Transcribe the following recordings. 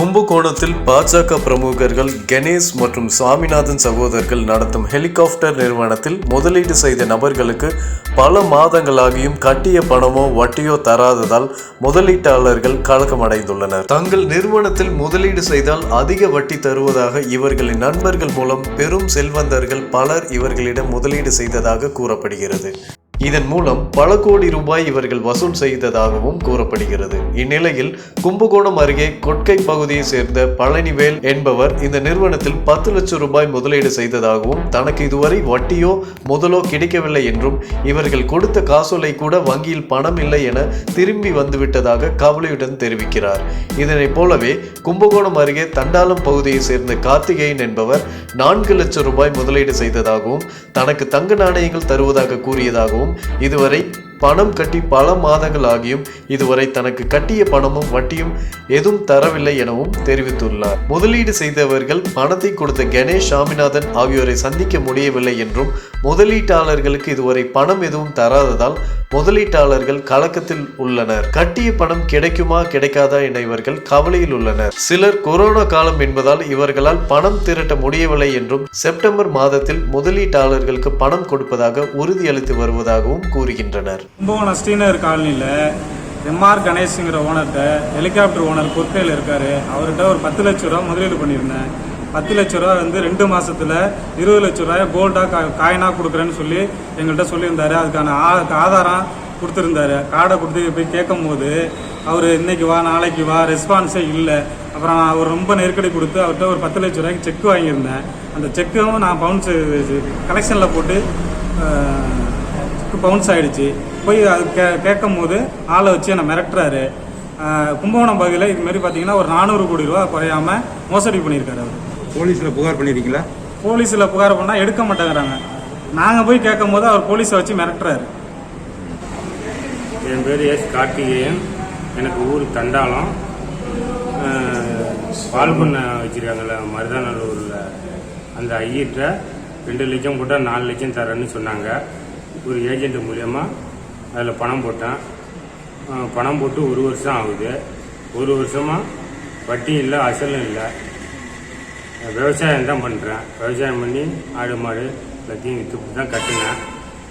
கும்பகோணத்தில் பாஜக பிரமுகர்கள் கணேஷ் மற்றும் சுவாமிநாதன் சகோதரர்கள் நடத்தும் ஹெலிகாப்டர் நிறுவனத்தில் முதலீடு செய்த நபர்களுக்கு பல மாதங்களாகியும் கட்டிய பணமோ வட்டியோ தராததால் முதலீட்டாளர்கள் கலக்கமடைந்துள்ளனர் தங்கள் நிறுவனத்தில் முதலீடு செய்தால் அதிக வட்டி தருவதாக இவர்களின் நண்பர்கள் மூலம் பெரும் செல்வந்தர்கள் பலர் இவர்களிடம் முதலீடு செய்ததாக கூறப்படுகிறது. இதன் மூலம் பல கோடி ரூபாய் இவர்கள் வசூல் செய்ததாகவும் கூறப்படுகிறது. இந்நிலையில் கும்பகோணம் அருகே கொட்கை பகுதியை சேர்ந்த பழனிவேல் என்பவர் இந்த நிறுவனத்தில் பத்து லட்சம் ரூபாய் முதலீடு செய்ததாகவும் தனக்கு இதுவரை வட்டியோ முதலோ கிடைக்கவில்லை என்றும் இவர்கள் கொடுத்த காசோலை கூட வங்கியில் பணம் இல்லை என திரும்பி வந்துவிட்டதாக கவலையுடன் தெரிவிக்கிறார். இதனைப் போலவே கும்பகோணம் அருகே தண்டாலம் பகுதியை சேர்ந்த கார்த்திகேயன் என்பவர் நான்கு லட்சம் ரூபாய் முதலீடு செய்ததாகவும் தனக்கு தங்க நாணயங்கள் தருவதாக கூறியதாகவும் இதுவரை பணம் கட்டி பல மாதங்கள் ஆகியும் இதுவரை தனக்கு கட்டிய பணமும் வட்டியும் எதுவும் தரவில்லை எனவும் தெரிவித்துள்ளார். முதலீடு செய்தவர்கள் பணத்தை கொடுத்த கணேஷ் சாமிநாதன் ஆகியோரை சந்திக்க முடியவில்லை என்றும் முதலீட்டாளர்களுக்கு இதுவரை பணம் எதுவும் தராததால் முதலீட்டாளர்கள் கலக்கத்தில் உள்ளனர். கட்டிய பணம் கிடைக்குமா கிடைக்காதா என இவர்கள் கவலையில் உள்ளனர். சிலர் கொரோனா காலம் என்பதால் இவர்களால் பணம் திரட்ட முடியவில்லை என்றும் செப்டம்பர் மாதத்தில் முதலீட்டாளர்களுக்கு பணம் கொடுப்பதாக உறுதியளித்து வருவதாகவும் கூறுகின்றனர். கும்பகோணம் ஸ்ரீநகர் காலனியில் எம்ஆர் கணேஷுங்கிற ஓனர்கிட்ட ஹெலிகாப்டர் ஓனர் பொற்கையில் இருக்கார். அவர்கிட்ட ஒரு பத்து லட்ச ரூபா முதலீடு பண்ணியிருந்தேன். பத்து லட்ச ரூபா வந்து ரெண்டு மாதத்தில் இருபது லட்ச ரூபாய் கோல்டாக கா காயினாக கொடுக்குறேன்னு சொல்லி எங்கள்கிட்ட சொல்லியிருந்தார். அதுக்கான ஆ ஆதாரம் கொடுத்துருந்தாரு. கார்டை கொடுத்து போய் கேட்கும் போது அவர் இன்னைக்கு வா நாளைக்கு வா ரெஸ்பான்ஸே இல்லை. அப்புறம் நான் அவர் ரொம்ப நெருக்கடி கொடுத்து அவர்கிட்ட ஒரு பத்து லட்ச ரூபாய்க்கு செக் வாங்கியிருந்தேன். அந்த செக்கும் நான் பவுன்ஸ் கலெக்ஷனில் போட்டு பவுன்ஸ் ஆகிடுச்சு போய் அது கே கேட்கும் போது ஆளை வச்சு என்னை மிரட்டுறாரு. கும்பகோணம் பகுதியில் இது மாதிரி பார்த்தீங்கன்னா ஒரு நானூறு கோடி ரூபா குறையாம மோசடி பண்ணியிருக்காரு அவர். போலீஸில் புகார் பண்ணியிருக்கீங்களா போலீஸில் புகார் பண்ணால் எடுக்க மாட்டேங்கிறாங்க. நாங்கள் போய் கேட்கும் போது அவர் போலீஸை வச்சு மிரட்டுறாரு. என் பேர் எஸ் கார்த்திகேயன். எனக்கு ஊர் தண்டாளம். பால் பண்ணை வச்சுருக்காங்கல்ல மருதாநல்லூரில். அந்த ஐயிட்ட ரெண்டு லட்சம் போட்டால் நாலு லட்சம் தரேன்னு சொன்னாங்க. ஒரு ஏஜென்ட் மூலயமா அதில் பணம் போட்டேன். பணம் போட்டு ஒரு வருஷம் ஆகுது. ஒரு வருஷமாக வட்டி இல்லை அசலும் இல்லை. விவசாயம் தான் பண்ணுறேன். விவசாயம் பண்ணி ஆடு மாடு எல்லாத்தையும் விற்று தான் கட்டினேன்.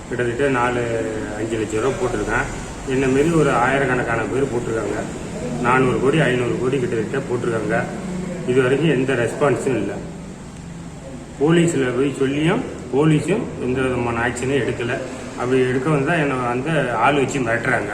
கிட்டத்தட்ட நாலு அஞ்சு லட்ச ரூபா போட்டிருக்கேன். என்னமாரி ஒரு ஆயிரக்கணக்கான பேர் போட்டிருக்காங்க. நானூறு கோடி ஐநூறு கோடி கிட்டத்தட்ட போட்டிருக்காங்க. இது வரைக்கும் எந்த ரெஸ்பான்ஸும் இல்லை. போலீஸில் போய் சொல்லியும் போலீஸும் எந்த விதமான ஆக்ஷனும் எடுக்கலை. அப்படி எடுக்க வந்தால் என்னை வந்து ஆள் வச்சு மிரட்டுறாங்க.